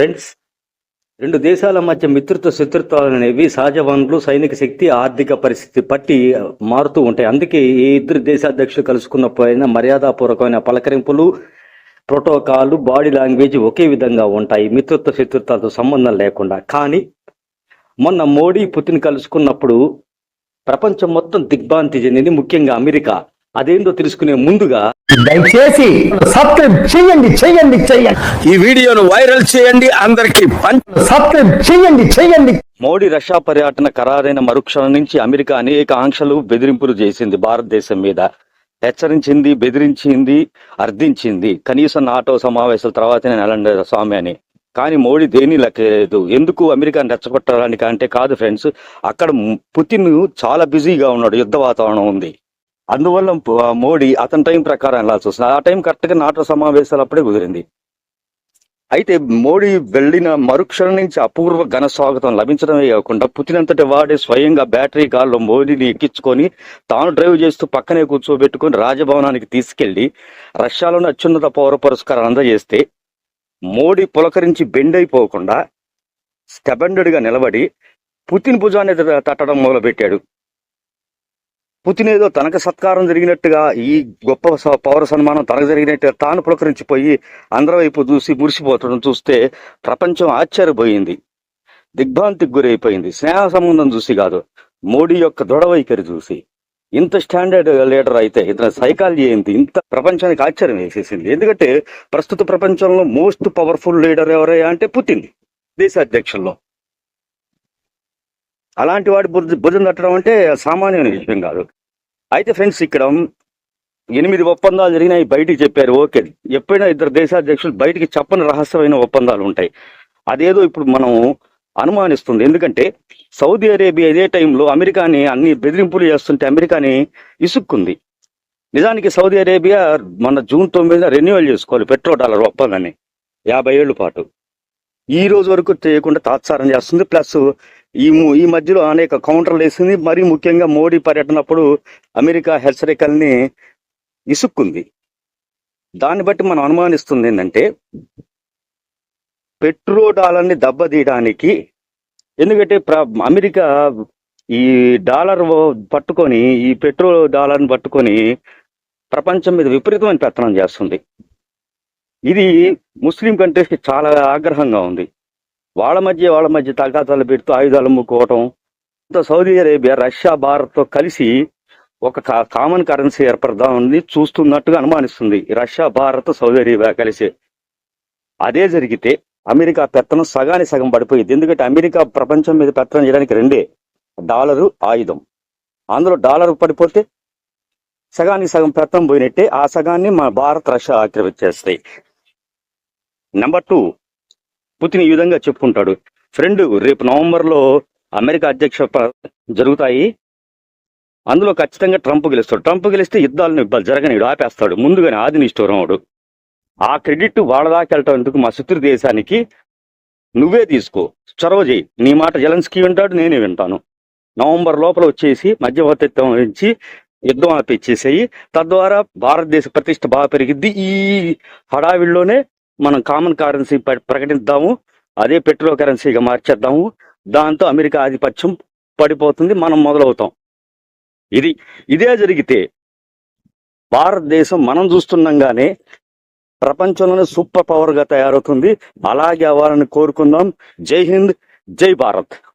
Friends రెండు దేశాల మధ్య మిత్రత్వ శత్రుత్వాలు అనేవి సహజ వనరులు సైనిక శక్తి ఆర్థిక పరిస్థితి పట్టి మారుతూ ఉంటాయి. అందుకే ఈ ఇద్దరు దేశాధ్యక్షులు కలుసుకున్నప్పుడైనా మర్యాదపూర్వకమైన పలకరింపులు ప్రోటోకాల్ బాడీ లాంగ్వేజ్ ఒకే విధంగా ఉంటాయి. మిత్రత్వ శత్రుత్వాలతో సంబంధం లేకుండా. కానీ మొన్న మోడీ పుతిన్ కలుసుకున్నప్పుడు ప్రపంచం మొత్తం దిగ్భ్రాంతి చెందింది. ముఖ్యంగా అమెరికా. అదేంటో తెలుసుకునే ముందుగా దయచేసి సబ్స్క్రైబ్ చేయండి చేయండి చేయండి. ఈ వీడియోను వైరల్ చేయండి అందరికి. సబ్స్క్రైబ్ చేయండి చేయండి. మోడీ రష్యా పర్యటన ఖరారైన మరుక్షణం నుంచి అమెరికా అనేక ఆంక్షలు బెదిరింపులు చేసింది భారతదేశం మీద. హెచ్చరించింది బెదిరించింది అర్థించింది. కనీసం నాటో సమావేశాల తర్వాతనే నెలండి స్వామి అని. కానీ మోడీ దేని లెక్కలేదు ఎందుకు అమెరికాని రెచ్చగొట్టడానికి అంటే కాదు ఫ్రెండ్స్ అక్కడ పుతిన్ చాలా బిజీగా ఉన్నాడు యుద్ధ వాతావరణం ఉంది. అందువల్ల మోడీ అతని టైం ప్రకారం వెళ్ళాల్సి వస్తుంది. ఆ టైం కరెక్ట్గా నాటో సమావేశాలు అప్పుడే కుదిరింది. అయితే మోడీ వెళ్ళిన మరుక్షణం నుంచి అపూర్వ ఘన స్వాగతం లభించడమే కాకుండా పుతిన్ అంతటి వాడే స్వయంగా బ్యాటరీ కాల్లో మోడీని ఎక్కించుకొని తాను డ్రైవ్ చేస్తూ పక్కనే కూర్చోబెట్టుకొని రాజభవనానికి తీసుకెళ్ళి రష్యాలోని అత్యున్నత పౌర పురస్కారం అందజేస్తే మోడీ పులకరించి బెండ్ అయిపోకుండా స్టెబెండెడ్గా నిలబడి పుతిన్ భుజాన్ని తట్టడం మొదలుపెట్టాడు. పుతిన్ ఏదో తనకు సత్కారం జరిగినట్టుగా ఈ గొప్ప స- పౌర సన్మానం తనకు జరిగినట్టుగా తాను పులకరించిపోయి అందరి వైపు చూసి మురిసిపోతడం చూస్తే ప్రపంచం ఆశ్చర్యపోయింది. దిగ్భ్రాంతికి గురైపోయింది. స్నేహ సంబంధం చూసి కాదు మోడీ యొక్క దృఢ వైఖరి చూసి. ఇంత స్టాండర్డ్ లీడర్ అయితే ఇతని సైకాలజీ ఏంటి? ఇంత ప్రపంచానికి ఆశ్చర్యం వేసేసింది. ఎందుకంటే ప్రస్తుత ప్రపంచంలో మోస్ట్ పవర్ఫుల్ లీడర్ ఎవరయ్యా అంటే పుతిన్ దేశ అధ్యక్షుల్లో అలాంటి వాడి భుజ భుజం తట్టడం అంటే సామాన్యమైన విషయం కాదు. అయితే ఫ్రెండ్స్ ఇక్కడ ఎనిమిది ఒప్పందాలు జరిగినాయి బయటికి చెప్పారు ఓకే. ఎప్పుడైనా ఇద్దరు దేశాధ్యక్షులు బయటికి చెప్పని రహస్యమైన ఒప్పందాలు ఉంటాయి. అదేదో ఇప్పుడు మనం అనుమానిస్తుంది. ఎందుకంటే సౌదీ అరేబియా ఇదే టైంలో అమెరికాని అన్ని బెదిరింపులు చేస్తుంటే అమెరికాని ఇసుక్కుంది. నిజానికి సౌదీ అరేబియా మన జూన్ తొమ్మిదిన రెన్యువల్ చేసుకోవాలి పెట్రో డాలర్ ఒప్పందాన్ని. యాభై ఏళ్ళ పాటు. ఈ రోజు వరకు చేయకుండా తాత్సారం చేస్తుంది. ప్లస్ ఈ ఈ మధ్యలో అనేక కౌంటర్లు వేసింది. మరీ ముఖ్యంగా మోడీ పర్యటనప్పుడు అమెరికా హెచ్చరికల్ని ఇసుక్కుంది. దాన్ని బట్టి మనం అనుమానిస్తుంది ఏంటంటే పెట్రో డాలర్ని దెబ్బతీయడానికి ఎందుకంటే ప్ర- అమెరికా ఈ డాలర్ పట్టుకొని ఈ పెట్రో డాలర్ని పట్టుకొని ప్రపంచం మీద విపరీతమైన పెత్తనం చేస్తుంది. ఇది ముస్లిం కంట్రీస్కి చాలా ఆగ్రహంగా ఉంది. వాళ్ళ మధ్య వాళ్ళ మధ్య తగాదాలు పెడుతూ ఆయుధాలు అమ్ముకోవటం సౌదీ అరేబియా రష్యా భారత్తో కలిసి ఒక కా- కామన్ కరెన్సీ ఏర్పడదామని చూస్తున్నట్టుగా అనుమానిస్తుంది. రష్యా భారత్ సౌదీ అరేబియా కలిసి. అదే జరిగితే అమెరికా పెత్తనం సగాని సగం పడిపోయింది. ఎందుకంటే అమెరికా ప్రపంచం మీద పెత్తనం చేయడానికి రెండే. డాలరు ఆయుధం. అందులో డాలర్ పడిపోతే సగానికి సగం పెత్తనం పోయినట్టే ఆ సగాన్ని మన భారత్ రష్యా ఆక్రమించేస్తాయి. నెంబర్ టూ పుతిన్ ఈ విధంగా చెప్పుకుంటాడు. ఫ్రెండ్ రేపు నవంబర్లో అమెరికా అధ్యక్ష జరుగుతాయి. అందులో ఖచ్చితంగా ట్రంప్ గెలుస్తాడు. ట్రంప్ గెలిస్తే యుద్ధాలను ఇబ్బంది జరగనీడు ఆపేస్తాడు. ముందుగానే ఆది నిష్ఠూరముడు ఆ క్రెడిట్ వాళ్ళ దాకా వెళ్ళటం ఎందుకు? మా శత్రు దేశానికి నువ్వే తీసుకో. చొరవ చేయి. నీ మాట జలన్స్కీ వింటాడు నేనే వింటాను. నవంబర్ లోపల వచ్చేసి మధ్యవర్తిత్వం వహించి యుద్ధం ఆపిచ్చేసేయి. తద్వారా భారతదేశ ప్రతిష్ట బాగా పెరిగిద్ది. ఈ హడావిడిలోనే మనం కామన్ కరెన్సీ ప్రకటిద్దాము. అదే పెట్రో కరెన్సీగా మార్చేద్దాము. దాంతో అమెరికా ఆధిపత్యం పడిపోతుంది. మనం మొదలవుతాం. ఇది ఇదే జరిగితే భారతదేశం మనం చూస్తుండగానే ప్రపంచంలోనే సూపర్ పవర్గా తయారవుతుంది. అలాగే అవ్వాలని కోరుకుందాం. జై హింద్ జై భారత్.